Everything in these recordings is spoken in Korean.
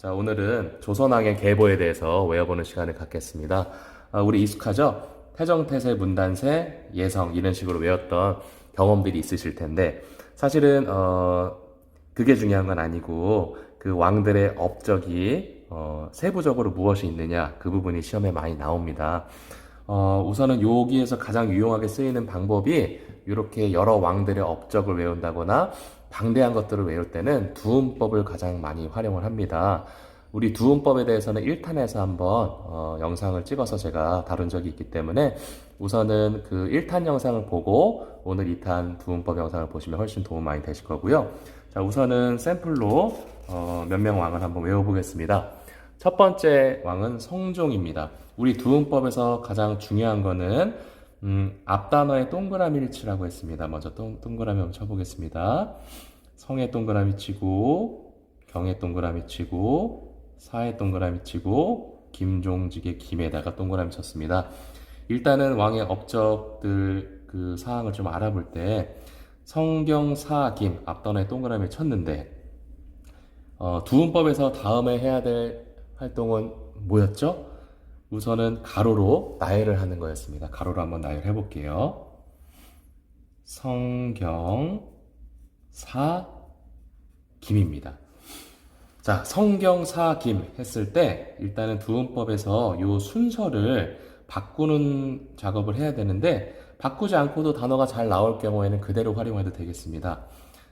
자, 오늘은 조선왕의 계보에 대해서 외워보는 시간을 갖겠습니다. 아, 우리 익숙하죠? 태정태세, 문단세, 예성 이런 식으로 외웠던 경험들이 있으실 텐데 사실은 어, 그게 중요한 건 아니고 그 왕들의 업적이 어, 세부적으로 무엇이 있느냐 그 부분이 시험에 많이 나옵니다. 어, 우선은 여기에서 가장 유용하게 쓰이는 방법이 이렇게 여러 왕들의 업적을 외운다거나 방대한 것들을 외울 때는 두음법을 가장 많이 활용을 합니다. 우리 두음법에 대해서는 1탄에서 한번 어, 영상을 찍어서 제가 다룬 적이 있기 때문에 우선은 그 1탄 영상을 보고 오늘 2탄 두음법 영상을 보시면 훨씬 도움 많이 되실 거고요. 자, 우선은 샘플로 어, 몇 명 왕을 한번 외워보겠습니다. 첫 번째 왕은 성종입니다. 우리 두음법에서 가장 중요한 거는 음, 앞 단어에 동그라미를 치라고 했습니다. 먼저 동, 동그라미 한번 쳐보겠습니다. 성에 동그라미 치고 경에 동그라미 치고 사에 동그라미 치고 김종직의 김에다가 동그라미 쳤습니다. 일단은 왕의 업적들 그 사항을 좀 알아볼 때 성경 사김 앞단어에 동그라미 쳤는데 어, 두음법에서 다음에 해야 될 활동은 뭐였죠? 우선은 가로로 나열을 하는 거였습니다. 가로로 한번 나열해 볼게요. 성경 사 김입니다. 자, 성경 사 김 했을 때 일단은 두음법에서 요 순서를 바꾸는 작업을 해야 되는데 바꾸지 않고도 단어가 잘 나올 경우에는 그대로 활용해도 되겠습니다.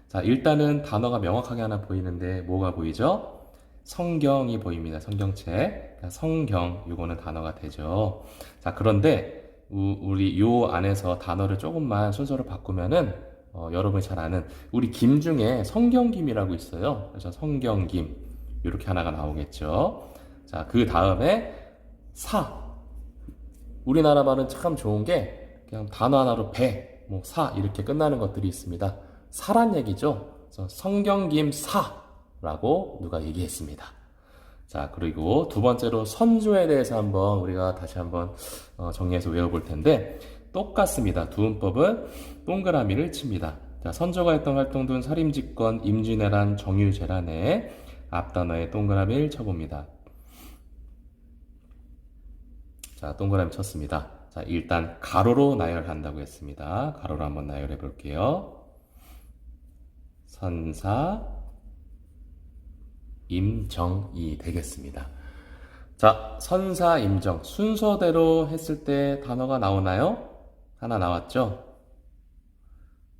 자, 일단은 단어가 명확하게 하나 보이는데 뭐가 보이죠? 성경이 보입니다. 성경책. 성경, 요거는 단어가 되죠. 자, 그런데 우- 우리 요 안에서 단어를 조금만 순서를 바꾸면은 어, 여러분이 잘 아는 우리 김 중에 성경김이라고 있어요. 그래서 성경김 이렇게 하나가 나오겠죠. 자, 그 다음에 사. 우리나라 말은 참 좋은 게 그냥 단어 하나로 배, 뭐 사 이렇게 끝나는 것들이 있습니다. 사란 얘기죠. 성경김 사 라고 누가 얘기했습니다. 자, 그리고 두 번째로 선조에 대해서 한번 우리가 다시 한번 어, 정리해서 외워볼 텐데 똑같습니다. 두음법은 동그라미를 칩니다. 자, 선조가 했던 활동들은 살림집권, 임진왜란, 정유재란에 앞단어에 동그라미를 쳐봅니다. 자, 동그라미 쳤습니다. 자, 일단 가로로 나열한다고 했습니다. 가로로 한번 나열해 볼게요. 선사, 임정이 되겠습니다. 자, 선사, 임정. 순서대로 했을 때 단어가 나오나요? 하나 나왔죠?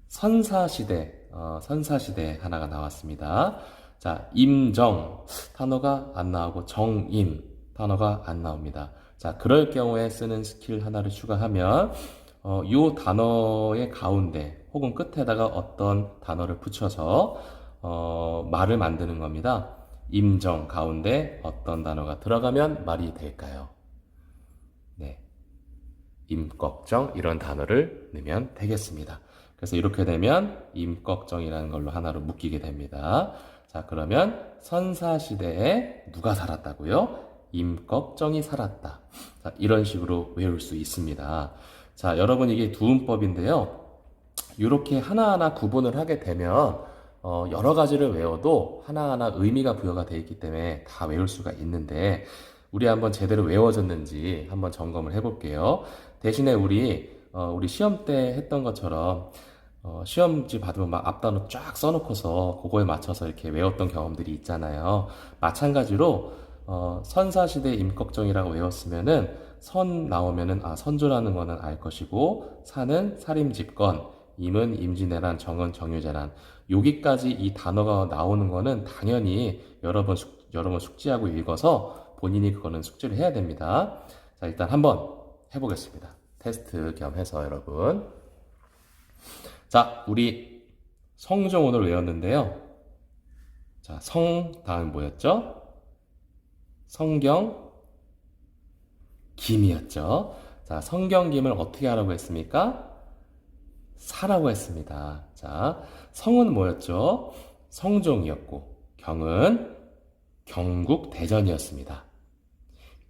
선사 시대, 어, 선사 시대 하나가 나왔습니다. 자, 임정. 단어가 안 나오고 정임. 단어가 안 나옵니다. 자, 그럴 경우에 쓰는 스킬 하나를 추가하면, 어, 요 단어의 가운데 혹은 끝에다가 어떤 단어를 붙여서, 어, 말을 만드는 겁니다. 임정 가운데 어떤 단어가 들어가면 말이 될까요? 네. 임꺽정 이런 단어를 넣으면 되겠습니다. 그래서 이렇게 되면 임꺽정이라는 걸로 하나로 묶이게 됩니다. 자, 그러면 선사시대에 누가 살았다고요? 임꺽정이 살았다. 자, 이런 식으로 외울 수 있습니다. 자, 여러분 이게 두음법인데요. 이렇게 하나하나 구분을 하게 되면 어, 여러 가지를 외워도 하나하나 의미가 부여가 되어 있기 때문에 다 외울 수가 있는데 우리 한번 제대로 외워졌는지 한번 점검을 해볼게요. 대신에 우리 어, 우리 시험 때 했던 것처럼 어, 시험지 받으면 막 앞단어 쫙 써놓고서 그거에 맞춰서 이렇게 외웠던 경험들이 있잖아요. 마찬가지로 어, 선사시대 임꺽정이라고 외웠으면은 선 나오면은 아 선조라는 거는 알 것이고 사는 살림집권 임은 임진왜란 정은 정유재란 여기까지 이 단어가 나오는 거는 당연히 여러 번 숙, 여러 번 숙지하고 읽어서 본인이 그거는 숙지를 해야 됩니다. 자 일단 한번 해보겠습니다. 테스트 겸 해서 여러분. 자 우리 성종 오늘 외웠는데요. 자 성 다음 뭐였죠? 성경 김이었죠. 자 성경 김을 어떻게 하라고 했습니까? 사라고 했습니다. 자, 성은 뭐였죠? 성종이었고, 경은 경국 대전이었습니다.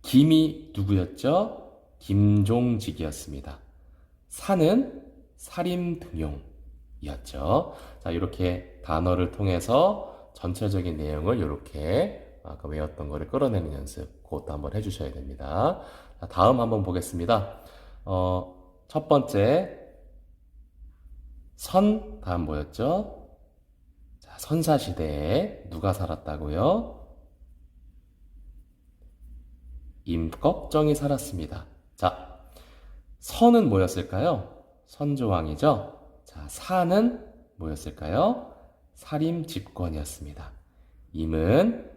김이 누구였죠? 김종직이었습니다. 사는 사림등용이었죠. 자, 이렇게 단어를 통해서 전체적인 내용을 이렇게 아까 외웠던 거를 끌어내는 연습 그것도 한번 해주셔야 됩니다. 자, 다음 한번 보겠습니다. 어, 첫 번째 선 다음 뭐였죠? 자, 선사시대에 누가 살았다고요? 임꺽정이 살았습니다. 자, 선은 뭐였을까요? 선조왕이죠. 자, 사는 뭐였을까요? 살림집권이었습니다. 임은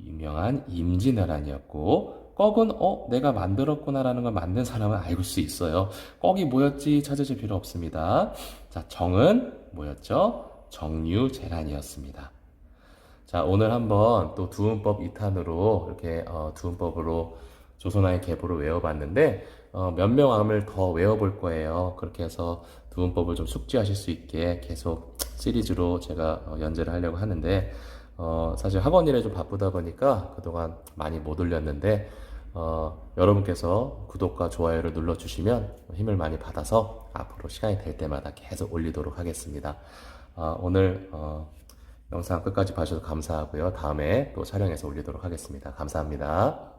유명한 임진왜란이었고 꺽은 어 내가 만들었구나라는 걸 만든 사람은 알수 있어요. 꺽이 뭐였지 찾으실 필요 없습니다. 자, 정은 뭐였죠? 정유재란이었습니다. 자, 오늘 한번 또 두음법 2탄으로 이렇게 어, 두음법으로 조선왕의 계보를 외워봤는데 어, 몇 명암을 더 외워볼 거예요. 그렇게 해서 두음법을 좀 숙지하실 수 있게 계속 시리즈로 제가 어, 연재를 하려고 하는데 어, 사실 학원 일에 좀 바쁘다 보니까 그동안 많이 못 올렸는데 어, 여러분께서 구독과 좋아요를 눌러주시면 힘을 많이 받아서 앞으로 시간이 될 때마다 계속 올리도록 하겠습니다. 어, 오늘 어, 영상 끝까지 봐주셔서 감사하고요. 다음에 또 촬영해서 올리도록 하겠습니다. 감사합니다.